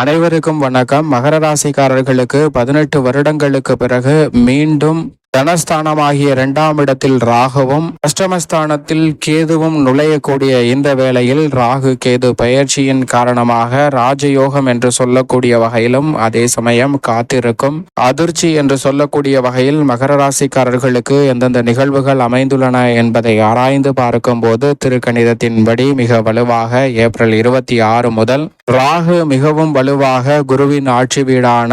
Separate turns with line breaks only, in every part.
அனைவருக்கும் வணக்கம். மகர ராசிக்காரர்களுக்கு பதினெட்டு வருடங்களுக்கு பிறகு மீண்டும் தனஸ்தானமாகிய இரண்டாம் இடத்தில் ராகுவும் அஷ்டமஸ்தானத்தில் கேதுவும் நுழையக்கூடிய இந்த வேளையில் ராகு கேது பயிற்சியின் காரணமாக ராஜயோகம் என்று சொல்லக்கூடிய வகையிலும் அதே சமயம் காத்திருக்கும். அதிர்ச்சி என்று சொல்லக்கூடிய வகையில் மகர ராசிக்காரர்களுக்கு எந்தெந்த நிகழ்வுகள் அமைந்துள்ளன என்பதை ஆராய்ந்து பார்க்கும்போது திருக்கணிதத்தின்படி மிக வலுவாக ஏப்ரல் இருபத்தி ஆறு முதல் ராகு மிகவும் வலுவாக குருவின் ஆட்சி வீடான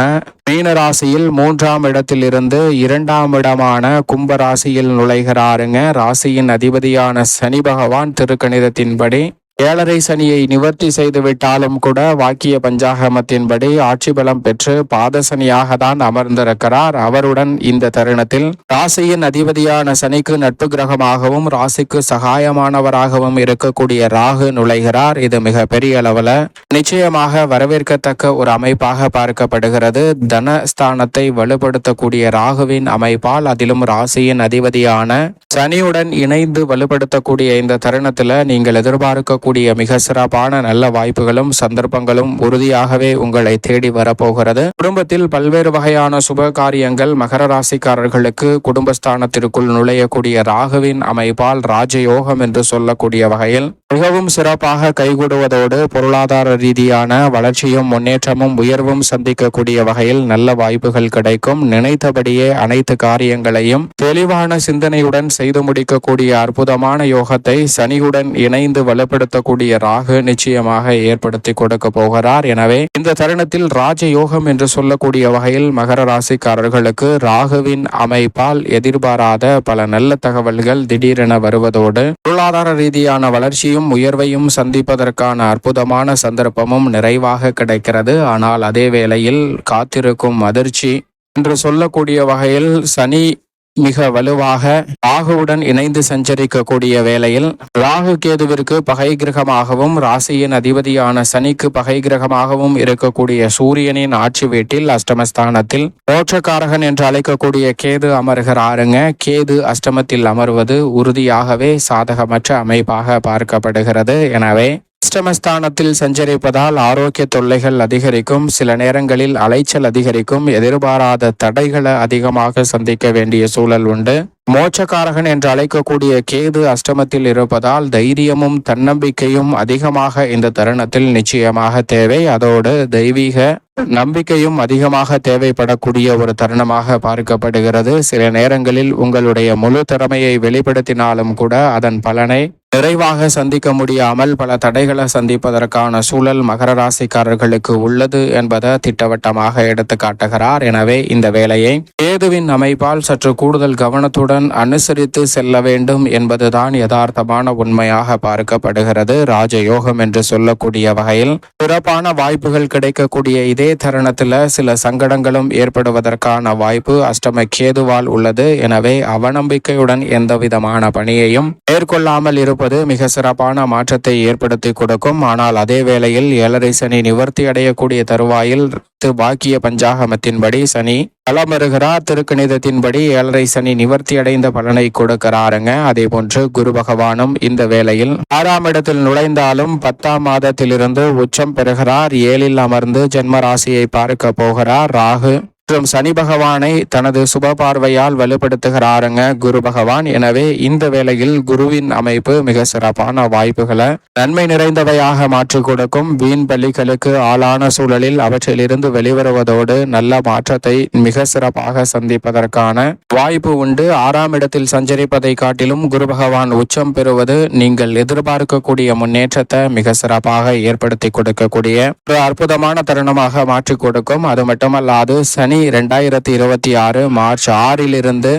மீன ராசியில் மூன்றாம் இடத்திலிருந்து இரண்டாம் இடமான கும்ப ராசியில் நுழைகிறாருங்க. ராசியின் அதிபதியான சனி பகவான் திருக்கணிதத்தின்படி ஏழரை சனியை நிவர்த்தி செய்து விட்டாலும் கூட வாக்கிய பஞ்சாகமத்தின்படி ஆட்சி பலம் பெற்று பாதசனியாக தான் அமர்ந்திருக்கிறார். அவருடன் இந்த தருணத்தில் ராசியின் அதிபதியான சனிக்கு நட்பு கிரகமாகவும் ராசிக்கு சகாயமானவராகவும் இருக்கக்கூடிய ராகு நுழைகிறார். இது மிக பெரிய அளவுல நிச்சயமாக வரவேற்கத்தக்க ஒரு அமைப்பாக பார்க்கப்படுகிறது. தனஸ்தானத்தை வலுப்படுத்தக்கூடிய ராகுவின் அமைப்பால் அதிலும் ராசியின் அதிபதியான சனியுடன் இணைந்து வலுப்படுத்தக்கூடிய இந்த தருணத்துல நீங்கள் எதிர்பார்க்க எதிர்பார்க்கக்கூடிய மிக சிறப்பான நல்ல வாய்ப்புகளும் சந்தர்ப்பங்களும் உறுதியாகவே உங்களை தேடி வரப்போகிறது. குடும்பத்தில் பல்வேறு வகையான சுப காரியங்கள் மகர ராசிக்காரர்களுக்கு குடும்பஸ்தானத்திற்குள் நுழையக்கூடிய ராகுவின் அமைப்பால் ராஜயோகம் என்று சொல்லக்கூடிய வகையில் மிகவும் சிறப்பாக கைகூடுவதோடு பொருளாதார ரீதியான வளர்ச்சியும் முன்னேற்றமும் உயர்வும் சந்திக்கக்கூடிய வகையில் நல்ல வாய்ப்புகள் கிடைக்கும். நினைத்தபடியே அனைத்து காரியங்களையும் தெளிவான சிந்தனையுடன் செய்து முடிக்கக்கூடிய அற்புதமான யோகத்தை சனியுடன் இணைந்து வலுப்படுத்த ஏற்படுத்தக்கூடிய ராகு நிச்சயமாக ஏற்படுத்தி கொடுக்க போகிறார். எனவே இந்த தருணத்தில் ராஜயோகம் என்று சொல்லக்கூடிய வகையில் மகர ராசிக்காரர்களுக்கு ராகுவின் அமைப்பால் எதிர்பாராத பல நல்ல தகவல்கள் திடீரென வருவதோடு பொருளாதார ரீதியான வளர்ச்சியும் உயர்வையும் சந்திப்பதற்கான அற்புதமான சந்தர்ப்பமும் நிறைவாக கிடைக்கிறது. ஆனால் அதே வேளையில் காத்திருக்கும் அதிர்ச்சி என்று சொல்லக்கூடிய வகையில் சனி மிக வலுவாக ராகுவுடன் இணைந்து சஞ்சரிக்கக்கூடிய வேளையில் ராகு கேதுவிற்கு பகை கிரகமாகவும் ராசியின் அதிபதியான சனிக்கு பகை கிரகமாகவும் இருக்கக்கூடிய சூரியனின் ஆட்சி வீட்டில் அஷ்டமஸ்தானத்தில் மோட்சக்காரகன் என்று அழைக்கக்கூடிய கேது அமர்கிறாருங்க. கேது அஷ்டமத்தில் அமர்வது உறுதியாகவே சாதகமற்ற அமைப்பாக பார்க்கப்படுகிறது. எனவே அஷ்டமஸ்தானத்தில் சஞ்சரிப்பதால் ஆரோக்கிய தொல்லைகள் அதிகரிக்கும். சில நேரங்களில் அலைச்சல் அதிகரிக்கும். எதிர்பாராத தடைகளை அதிகமாக சந்திக்க வேண்டிய சூழல் உண்டு. மோட்சக்காரகன் என்று அழைக்கக்கூடிய கேது அஷ்டமத்தில் இருப்பதால் தைரியமும் தன்னம்பிக்கையும் அதிகமாக இந்த தருணத்தில் நிச்சயமாக தேவை. அதோடு தெய்வீக நம்பிக்கையும் அதிகமாக தேவைப்படக்கூடிய ஒரு தருணமாக பார்க்கப்படுகிறது. சில நேரங்களில் உங்களுடைய முழு திறமையை வெளிப்படுத்தினாலும் கூட அதன் பலனை நிறைவாக சந்திக்க முடியாமல் பல தடைகளை சந்திப்பதற்கான சூழல் மகர ராசிக்காரர்களுக்கு உள்ளது என்பதை திட்டவட்டமாக எடுத்து காட்டுகிறார். எனவே இந்த வேலையை கேதுவின் அமைப்பால் சற்று கூடுதல் கவனத்துடன் அனுசரித்து செல்ல வேண்டும் என்பதுதான் யதார்த்தமான உண்மையாக பார்க்கப்படுகிறது. ராஜயோகம் என்று சொல்லக்கூடிய வகையில் சிறப்பான வாய்ப்புகள் கிடைக்கக்கூடிய இதே தருணத்தில் சில சங்கடங்களும் ஏற்படுவதற்கான வாய்ப்பு அஷ்டம கேதுவால் உள்ளது. எனவே அவநம்பிக்கையுடன் எந்த விதமான பணியையும் மேற்கொள்ளாமல் இருப்ப இருப்பது மிக சிறப்பான மாற்றத்தை ஏற்படுத்தி கொடுக்கும். ஆனால் அதே வேளையில் ஏழரை சனி நிவர்த்தி அடையக்கூடிய தருவாயில் பாக்கிய பஞ்சாகமத்தின்படி சனி களமருகிறார். திருக்கணிதத்தின்படி ஏழரை சனி நிவர்த்தி அடைந்த பலனை கொடுக்கிறாருங்க. அதே போன்று குரு பகவானும் இந்த வேளையில் ஆறாம் இடத்தில் நுழைந்தாலும் பத்தாம் மாதத்திலிருந்து உச்சம் பெறுகிறார். ஏழில் அமர்ந்து ஜென்ம ராசியை பார்க்க போகிறார். ராகு மற்றும் சனி பகவானை தனது சுப பார்வையால் வலுப்படுத்துகிறாருங்க குரு பகவான். எனவே இந்த வேளையில் குருவின் அமைப்பு மிக சிறப்பான வாய்ப்புகளை நன்மை நிறைந்தவையாக மாற்றிக் கொடுக்கும். வீண் பள்ளிகளுக்கு ஆளான சூழலில் அவற்றிலிருந்து வெளிவருவதோடு நல்ல மாற்றத்தை மிக சிறப்பாக சந்திப்பதற்கான வாய்ப்பு உண்டு. ஆறாம் இடத்தில் சஞ்சரிப்பதை காட்டிலும் குரு பகவான் உச்சம் பெறுவது நீங்கள் எதிர்பார்க்கக்கூடிய முன்னேற்றத்தை மிக சிறப்பாக ஏற்படுத்தி கொடுக்கக்கூடிய ஒரு அற்புதமான தருணமாக மாற்றிக் கொடுக்கும். அது மட்டுமல்லாது சனி ரெண்டாயிரத்தி இருபத்தி ஆறு மார்ச் ஆறிலிருந்து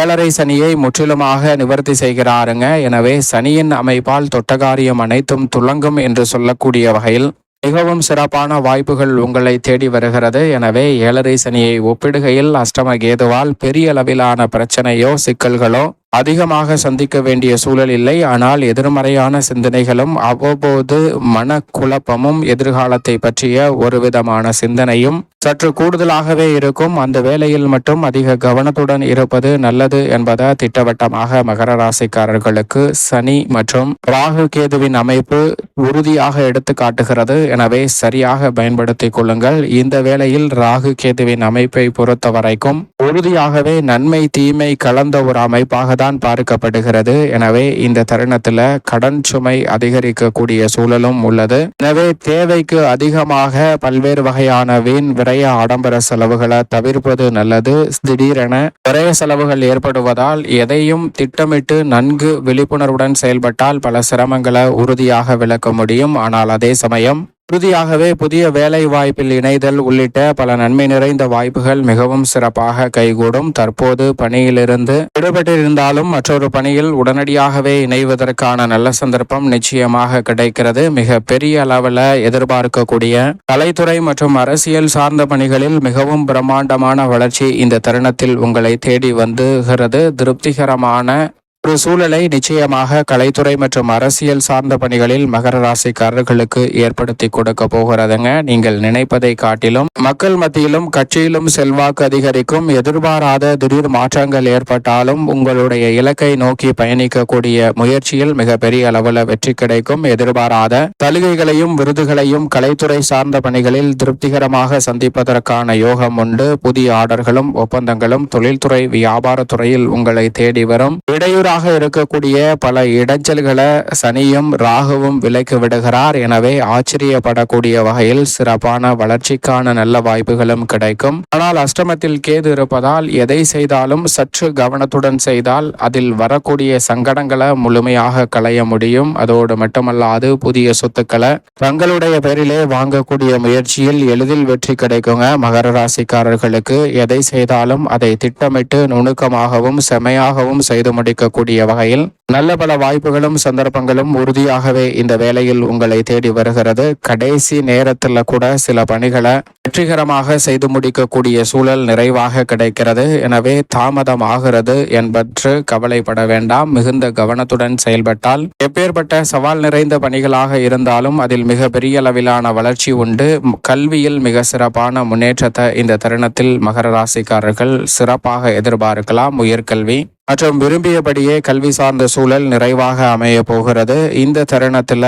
ஏழரை சனியை முற்றிலுமாக நிவர்த்தி செய்கிறாருங்க. எனவே சனியின் அமைப்பால் தொட்டகாரியம் அனைத்தும் துலங்கும் என்று சொல்லக்கூடிய வகையில் மிகவும் சிறப்பான வாய்ப்புகள் உங்களை தேடி வருகிறது. எனவே ஏழரை சனியை ஒப்பிடுகையில் அஷ்டம கேதுவால் பெரிய அளவிலான பிரச்சனையோ சிக்கல்களோ அதிகமாக சந்திக்க வேண்டிய சூழல் இல்லை. ஆனால் எதிர்மறையான சிந்தனைகளும் அவ்வப்போது மனக்குழப்பமும் எதிர்காலத்தை பற்றிய ஒரு விதமான சிந்தனையும் சற்று கூடுதலாகவே இருக்கும். அந்த வேலையில் மட்டும் அதிக கவனத்துடன் இருப்பது நல்லது என்பதை திட்டவட்டமாக மகர ராசிக்காரர்களுக்கு சனி மற்றும் ராகு கேதுவின் அமைப்பு உறுதியாக எடுத்து காட்டுகிறது. எனவே சரியாக பயன்படுத்திக் கொள்ளுங்கள். இந்த வேளையில் ராகு கேதுவின் அமைப்பை பொறுத்த வரைக்கும் உறுதியாகவே நன்மை தீமை கலந்த ஒரு அமைப்பாக தான் பார்க்கப்படுகிறது எனவே இந்த தருணத்துல கடன் சுமை அதிகரிக்கக்கூடிய சூழலும் உள்ளது. எனவே தேவைக்கு அதிகமாக பல்வேறு வகையான வீண் விரைய ஆடம்பர செலவுகளை தவிர்ப்பது நல்லது. திடீரென விரைய செலவுகள் ஏற்படுவதால் எதையும் திட்டமிட்டு நன்கு விழிப்புணர்வுடன் செயல்பட்டால் பல சிரமங்களை உறுதியாக விளக்க முடியும். ஆனால் அதே சமயம் உறுதியாகவே புதிய வேலை வாய்ப்பில் இணைதல் உள்ளிட்ட பல நன்மை நிறைந்த வாய்ப்புகள் மிகவும் சிறப்பாக கைகூடும். தற்போது பணியிலிருந்து விடுபட்டிருந்தாலும் மற்றொரு பணியில் உடனடியாகவே இணைவதற்கான நல்ல சந்தர்ப்பம் நிச்சயமாக கிடைக்கிறது. மிக பெரிய அளவில் எதிர்பார்க்கக்கூடிய கலைத்துறை மற்றும் அரசியல் சார்ந்த பணிகளில் மிகவும் பிரம்மாண்டமான வளர்ச்சி இந்த தருணத்தில் உங்களை தேடி வந்துகிறது. திருப்திகரமான ஒரு சூழலை நிச்சயமாக கலைத்துறை மற்றும் அரசியல் சார்ந்த பணிகளில் மகர ராசிக்காரர்களுக்கு ஏற்படுத்தி கொடுக்க போகிறதுங்க. நீங்கள் நினைப்பதை காட்டிலும் மக்கள் மத்தியிலும் கட்சியிலும் செல்வாக்கு அதிகரிக்கும். எதிர்பாராத திடீர் மாற்றங்கள் ஏற்பட்டாலும் உங்களுடைய இலக்கை நோக்கி பயணிக்கக்கூடிய முயற்சியில் மிக பெரிய அளவில் வெற்றி கிடைக்கும். எதிர்பாராத சலுகைகளையும் விருதுகளையும் கலைத்துறை சார்ந்த பணிகளில் திருப்திகரமாக சந்திப்பதற்கான யோகம் உண்டு. புதிய ஆர்டர்களும் ஒப்பந்தங்களும் தொழில்துறை வியாபாரத்துறையில் உங்களை தேடி வரும். இடையூறு எதிராக இருக்கக்கூடிய பல இடைஞ்சல்களை சனியும் ராகுவும் விலக்கி விடுகிறார். எனவே ஆச்சரியப்படக்கூடிய வகையில் சிறப்பான வளர்ச்சிக்கான நல்ல வாய்ப்புகளும் கிடைக்கும். ஆனால் அஷ்டமத்தில் கேது இருப்பதால் எதை செய்தாலும் சற்று கவனத்துடன் செய்தால் அதில் வரக்கூடிய சங்கடங்களை முழுமையாக களைய முடியும். அதோடு மட்டுமல்லாது புதிய சொத்துக்களை தங்களுடைய பேரிலே வாங்கக்கூடிய முயற்சியில் எளிதில் வெற்றி கிடைக்குங்க. மகர ராசிக்காரர்களுக்கு எதை செய்தாலும் அதை திட்டமிட்டு நுணுக்கமாகவும் செமையாகவும் செய்து முடிக்க கூடிய வகையில் நல்ல பல வாய்ப்புகளும் சந்தர்ப்பங்களும் உறுதியாகவே இந்த வேலையில் உங்களை தேடி வருகிறது. கடைசி நேரத்தில் கூட சில பணிகளை வெற்றிகரமாக செய்து முடிக்கக்கூடிய சூழல் நிறைவாக கிடைக்கிறது. எனவே தாமதம் ஆகிறது என்பற்று கவலைப்பட வேண்டாம். மிகுந்த கவனத்துடன் செயல்பட்டால் எப்பேற்பட்ட சவால் நிறைந்த பணிகளாக இருந்தாலும் அதில் மிக பெரிய அளவிலான வளர்ச்சி உண்டு. கல்வியில் மிக சிறப்பான முன்னேற்றத்தை இந்த தருணத்தில் மகர ராசிக்காரர்கள் சிறப்பாக எதிர்பார்க்கலாம். உயர்கல்வி மற்றும் விரும்பியபடியே கல்வி சார்ந்த சூழல் நிறைவாக அமைய போகிறது. இந்த தருணத்தில்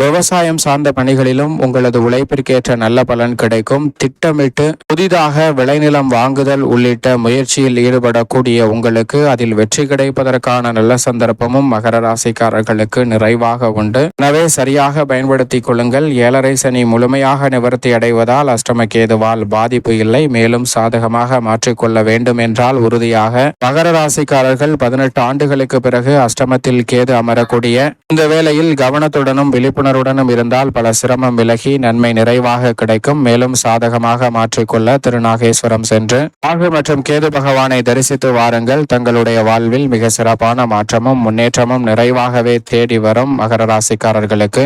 விவசாயம் சார்ந்த பணிகளிலும் உங்களது உழைப்பிற்கேற்ற நல்ல பலன் கிடைக்கும். திட்டமிட்டு புதிதாக விளைநிலம் வாங்குதல் உள்ளிட்ட முயற்சியில் ஈடுபடக்கூடிய உங்களுக்கு அதில் வெற்றி கிடைப்பதற்கான நல்ல சந்தர்ப்பமும் மகர ராசிக்காரர்களுக்கு நிறைவாக உண்டு. எனவே சரியாக பயன்படுத்திக் கொள்ளுங்கள். ஏழரை சனி முழுமையாக நிவர்த்தி அடைவதால் அஷ்டமக்கேதுவால் பாதிப்பு இல்லை. மேலும் சாதகமாக மாற்றிக்கொள்ள வேண்டும் என்றால் உறுதியாக மகர ராசிக்காரர்கள் பதினெட்டு ஆண்டுகளுக்கு பிறகு அஷ்டமத்தில் கேது அமரக்கூடிய இந்த வேளையில் கவனத்துடனும் விழிப்புணர்வு விழிப்புணர்வுடனும் இருந்தால் பல சிரமம் விலகி நன்மை நிறைவாக கிடைக்கும். மேலும் சாதகமாக மாற்றிக்கொள்ள திருநாகேஸ்வரம் சென்று ஆகு மற்றும் கேது பகவானை தரிசித்து வாருங்கள். தங்களுடைய வாழ்வில் மிக சிறப்பான மாற்றமும் முன்னேற்றமும் நிறைவாகவே தேடி வரும் மகர ராசிக்காரர்களுக்கு.